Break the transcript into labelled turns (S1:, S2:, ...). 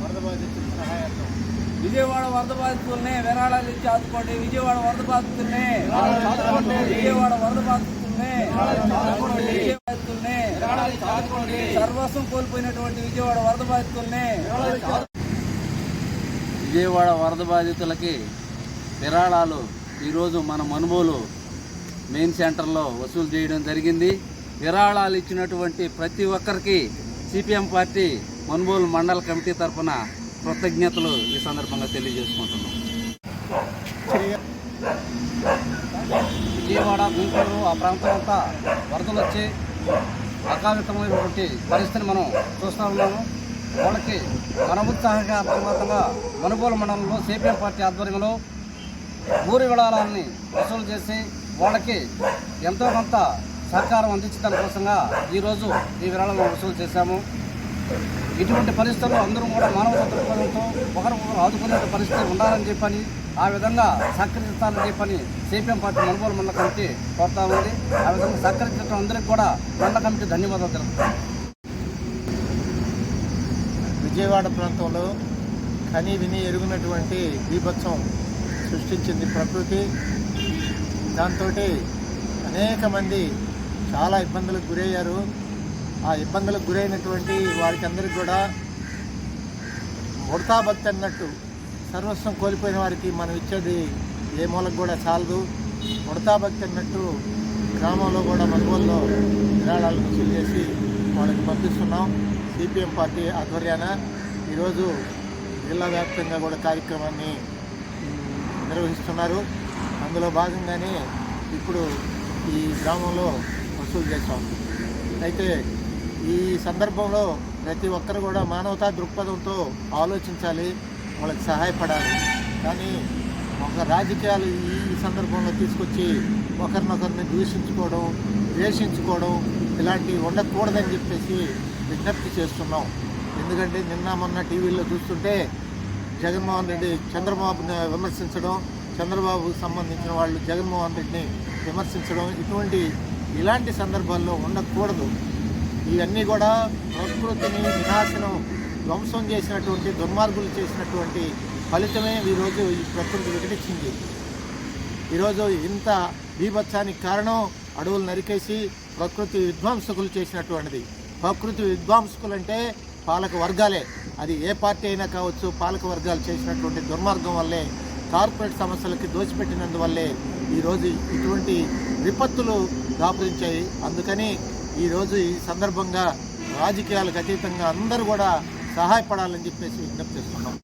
S1: వరద సహాయార్థం విజయవాడ వరద బాధితుల్ని విరాళాలు ఇచ్చి ఆదుకోండి. విజయవాడ వరద బాధితుల్ని విజయవాడ వరద బాధితుల్ని బాధితుల్ని సర్వస్వం కోల్పోయినటువంటి విజయవాడ వరద బాధితుల్ని విజయవాడ వరద బాధితులకి విరాళాలు ఈరోజు మన మనుబోలు మెయిన్ సెంటర్లో వసూలు చేయడం జరిగింది. విరాళాలు ఇచ్చినటువంటి ప్రతి ఒక్కరికి సిపిఎం పార్టీ మన్బోల్ మండల కమిటీ తరఫున కృతజ్ఞతలు ఈ సందర్భంగా తెలియజేసుకుంటున్నాం. విజయవాడ గుంటూరు ఆ ప్రాంతం అంతా వరదలు వచ్చి అకాలితమైనటువంటి పరిస్థితిని మనం చూస్తూ ఉన్నాము. వాళ్ళకి మనముత్సాహంగా అర్థవంతంగా మనుగోల మండలంలో సిపిఎం పార్టీ ఆధ్వర్యంలో ఊరి విడాలని వసూలు చేసి వాళ్ళకి ఎంతో కొంత సహకారం అందించడం కోసంగా ఈరోజు ఈ విరాళం వసూలు చేశాము. ఇటువంటి పరిస్థితుల్లో అందరూ కూడా మానవ దృక్పథంతో ఒకరికొకరు ఆదుకునే పరిస్థితి ఉండాలని చెప్పని ఆ విధంగా సహకరించాలని చెప్పని సిపిఎం పార్టీ మనుగోలు మండల కమిటీ కోరుతా ఉంది. ఆ విధంగా సహకరించడం అందరికీ కూడా మండల కమిటీ ధన్యవాదాలు తెలుపుతాం.
S2: విజయవాడ ప్రాంతంలో కని విని ఎరుగునటువంటి బీభత్సం సృష్టించింది ప్రకృతి. దాంతో అనేక మంది చాలా ఇబ్బందులకు గురయ్యారు. ఆ ఇబ్బందులకు గురైనటువంటి వారికి అందరికీ కూడా ఉడతా అన్నట్టు సర్వస్వం కోల్పోయిన వారికి మనం ఇచ్చేది ఏ మూలకు కూడా చాలదు. ముడతాభక్తి అన్నట్టు గ్రామంలో కూడా మనుగోల్లో విరాళాలు వసూలు చేసి వాళ్ళకి పంపిస్తున్నాం. సిపిఎం పార్టీ ఆధ్వర్యాన ఈరోజు జిల్లా వ్యాప్తంగా కూడా కార్యక్రమాన్ని నిర్వహిస్తున్నారు. అందులో భాగంగానే ఇప్పుడు ఈ గ్రామంలో వసూలు చేశాం. అయితే ఈ సందర్భంలో ప్రతి ఒక్కరు కూడా మానవతా దృక్పథంతో ఆలోచించాలి వాళ్ళకి సహాయపడాలి. కానీ ఒక రాజకీయాలు ఈ సందర్భంలో తీసుకొచ్చి ఒకరినొకరిని దూషించుకోవడం ద్వేషించుకోవడం ఇలాంటివి ఉండకూడదని చెప్పేసి విజ్ఞప్తి చేస్తున్నాం. ఎందుకంటే నిన్న మొన్న టీవీలో చూస్తుంటే జగన్మోహన్ రెడ్డి చంద్రబాబుని విమర్శించడం చంద్రబాబుకు సంబంధించిన వాళ్ళు జగన్మోహన్ రెడ్డిని విమర్శించడం ఇటువంటి ఇలాంటి సందర్భాల్లో ఉండకూడదు. ఇవన్నీ కూడా ప్రకృతిని వినాశనం ధ్వంసం చేసినటువంటి దుర్మార్గులు చేసినటువంటి ఫలితమే ఈరోజు ఈ ప్రకృతి వికటించింది. ఈరోజు ఇంత బీభత్సానికి కారణం అడవులు నరికేసి ప్రకృతి విధ్వంసకులు చేసినటువంటిది. ప్రకృతి విధ్వంసకులు అంటే పాలక వర్గాలే. అది ఏ పార్టీ అయినా కావచ్చు పాలక వర్గాలు చేసినటువంటి దుర్మార్గం వల్లే కార్పొరేట్ సమస్యలకి దోచిపెట్టినందువల్లే ఈరోజు ఇటువంటి విపత్తులు దాపురించాయి. అందుకని ఈరోజు ఈ సందర్భంగా రాజకీయాలకు అతీతంగా అందరూ కూడా సహాయపడాలని చెప్పేసి విజ్ఞప్తి చేస్తున్నాం.